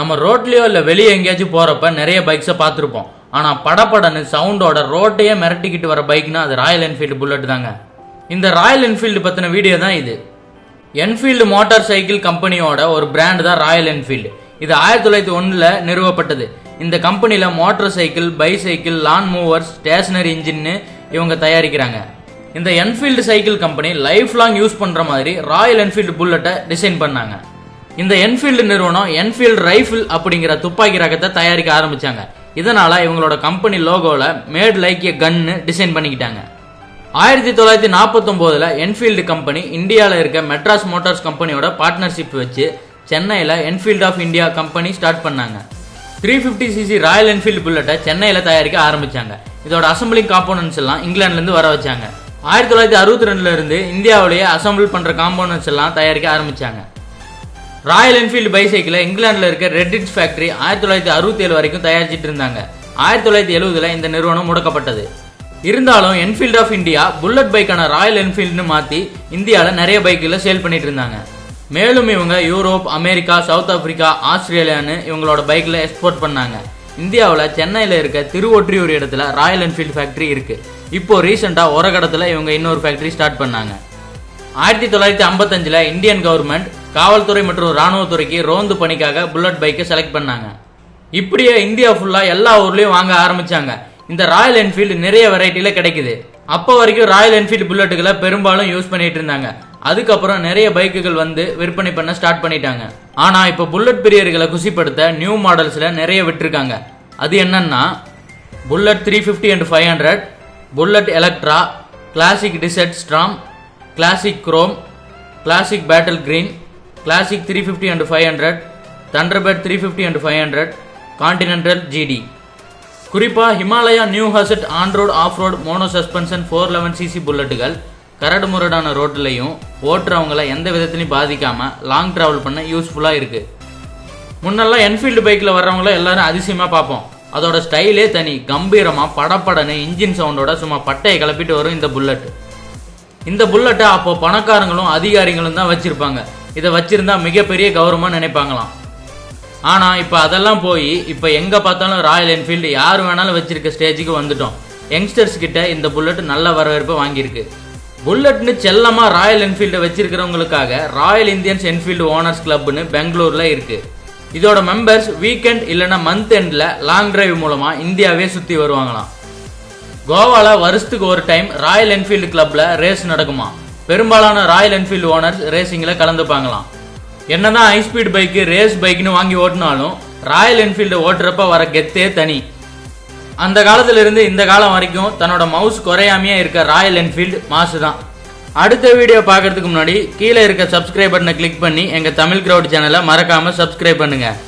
நம்ம ரோட்லேயோ இல்லை வெளியே எங்கேயாச்சும் போகிறப்ப நிறைய பைக்ஸை பார்த்துருப்போம். ஆனால் படப்படன்னு சவுண்டோட ரோட்டையே மிரட்டிக்கிட்டு வர பைக்னா அது ராயல் என்ஃபீல்டு புல்லட் தாங்க. இந்த ராயல் என்ஃபீல்டு பற்றின வீடியோ தான் இது. என்ஃபீல்டு மோட்டார் சைக்கிள் கம்பெனியோட ஒரு பிராண்ட் தான் ராயல் என்ஃபீல்டு இது ஆயிரத்தி தொள்ளாயிரத்தி ஒன்றில் நிறுவப்பட்டது. இந்த கம்பெனியில் motorcycle bicycle lawn mowers stationary engine இவங்க தயாரிக்கிறாங்க. இந்த Enfield cycle company lifelong use பண்ணுற மாதிரி ராயல் என்ஃபீல்டு புல்லட்டை டிசைன் பண்ணாங்க. இந்த என்ஃபீல்டு நிறுவனம் என்ஃபீல்டு ரைஃபிள் அப்படிங்கிற துப்பாக்கி ரகத்தை தயாரிக்க ஆரம்பிச்சாங்க. இதனால இவங்களோட company லோகோல made like a gun design பண்ணிக்கிட்டாங்க. ஆயிரத்தி தொள்ளாயிரத்தி நாற்பத்தொம்போதில் என்ஃபீல்டு கம்பெனி இந்தியாவில் இருக்க மெட்ராஸ் மோட்டார்ஸ் கம்பெனியோட பார்ட்னர்ஷிப் வச்சு சென்னையில் Enfield of India company start பண்ணாங்க. Three fifty CC royal Enfield புல்லட்டை சென்னையில் தயாரிக்க ஆரம்பித்தாங்க இதோட அசம்பிளிங் காம்போனன்ட்ஸ் எல்லாம் இங்கிலாந்துலேருந்து வர வச்சாங்க. ஆயிரத்தி தொள்ளாயிரத்தி அறுபத்தி ரெண்டுல இருந்து இந்தியாவிலேயே அசம்பிள் பண்ணுற காம்போனன்ட்ஸ் எல்லாம் தயாரிக்க ஆரம்பித்தாங்க ராயல் என்ஃபீல்டு பைசைக்கிளை இங்கிலாந்தில் இருக்க ரெட்டிட்ஸ் ஃபேக்டரி ஆயிரத்தி தொள்ளாயிரத்தி அறுபத்தி ஏழு வரைக்கும் தயாரிச்சிட்டு இருந்தாங்க ஆயிரத்தி தொள்ளாயிரத்தி எழுபதுல இந்த நிறுவனம் முடக்கப்பட்டது. இருந்தாலும் என்ஃபீல்ட் ஆஃப் இந்தியா புல்லட் பைக்கான ராயல் என்ஃபீல்டுன்னு மாற்றி இந்தியாவில் நிறைய பைக்குகளை சேல் பண்ணிட்டு இருந்தாங்க மேலும் இவங்க யூரோப் அமெரிக்கா சவுத் ஆப்பிரிக்கா ஆஸ்திரேலியான்னு இவங்களோட பைக்கில் எக்ஸ்போர்ட் பண்ணாங்க. இந்தியாவில் சென்னையில் இருக்க திருவொற்றியூர் இடத்துல ராயல் என்ஃபீல்டு ஃபேக்டரி இருக்கு. இப்போ ரீசெண்டாக ஒரகடத்தில் இவங்க இன்னொரு ஃபேக்டரி ஸ்டார்ட் பண்ணாங்க. ஆயிரத்தி தொள்ளாயிரத்தி ஐம்பத்தஞ்சில் இந்தியன் கவர்மெண்ட் காவல்துறை மற்றும் ராணுவத்துறைக்கு ரோந்து பணிக்காக புல்லட் பைக்கை செலக்ட் பண்ணாங்க. இப்படியே இந்தியா ஃபுல்லாக எல்லா ஊர்லேயும் வாங்க ஆரம்பிச்சாங்க. இந்த ராயல் என்ஃபீல்டு நிறைய வெரைட்டியில் கிடைக்குது. அப்போ வரைக்கும் ராயல் என்ஃபீல்டு புல்லட்டுகளை பெரும்பாலும் யூஸ் பண்ணிட்டு இருந்தாங்க. அதுக்கப்புறம் நிறைய பைக்குகள் வந்து விற்பனை பண்ண ஸ்டார்ட் பண்ணிட்டாங்க. ஆனால் இப்போ புல்லட் பிரியர்களை குசிப்படுத்த நியூ மாடல்ஸில் நிறைய விட்டிருக்காங்க. அது என்னன்னா Bullet three fifty and five hundred Bullet Electra Classic Desert Storm Classic Chrome Classic Battle Green Classic three fifty and five hundred Thunderbird three fifty and five hundred Continental GT குறிப்பாக Himalaya new ஹசட் on road off road mono suspension four eleven CC புல்லட்டுகள் கரடு முரடான ரோட்லையும் ஓட்டுறவங்கள எந்த விதத்திலையும் பாதிக்காமல் long travel பண்ண யூஸ்ஃபுல்லாக இருக்குது முன்னெல்லாம் என்ஃபீல்டு பைக்கில் வர்றவங்கள எல்லாரும் அதிசயமாக பார்ப்போம். அதோட ஸ்டைலே தனி கம்பீரமாக படப்படனு இன்ஜின் சவுண்டோட சும்மா பட்டையை கிளப்பிட்டு வரும் இந்த புல்லட் இந்த புல்லட்டை அப்போ பணக்காரங்களும் அதிகாரிகளும் தான் வச்சிருப்பாங்க. இதை வச்சிருந்தா மிகப்பெரிய கௌரவமாக நினைப்பாங்களாம். ஆனால் இப்போ அதெல்லாம் போய் இப்போ எங்கே பார்த்தாலும் ராயல் என்ஃபீல்டு யார் வேணாலும் வச்சிருக்க ஸ்டேஜுக்கு வந்துட்டோம். யங்ஸ்டர்ஸ் கிட்ட இந்த புல்லட் நல்ல வரவேற்பை வாங்கியிருக்கு. புல்லட்னு செல்லமாக ராயல் என்ஃபீல்டை வச்சிருக்கிறவங்களுக்காக ராயல் இந்தியன்ஸ் என்ஃபீல்டு ஓனர்ஸ் கிளப்னு பெங்களூரில் இருக்கு. இதோட மெம்பர்ஸ் வீக்கெண்ட் இல்லைன்னா மந்த் எண்டில் லாங் டிரைவ் மூலமாக இந்தியாவே சுற்றி வருவாங்களாம். கோவாவில் வருஷத்துக்கு ஒரு டைம் ராயல் என்ஃபீல்டு கிளப்ல ரேஸ் நடக்குமா? பெரும்பாலான ராயல் என்ஃபீல்டு ஓனர்ஸ் ரேசிங்கில் கலந்துப்பாங்களாம் என்னதான் ஹை ஸ்பீட் பைக்கு ரேஸ் பைக்னு வாங்கி ஓட்டினாலும் ராயல் என்ஃபீல்டு ஓட்டுறப்ப வர கெத்தே தனி. அந்த காலத்துல இருந்து இந்த காலம் வரைக்கும் தன்னோட மவுஸ் குறையாமையே இருக்க ராயல் என்ஃபீல்டு மாசு தான். அடுத்த வீடியோ பார்க்கறதுக்கு முன்னாடி கீழே இருக்க சப்ஸ்கிரைப் பட்டனை கிளிக் பண்ணி எங்கள் தமிழ் கிரவுட் சேனலை மறக்காமல் சப்ஸ்கிரைப் பண்ணுங்கள்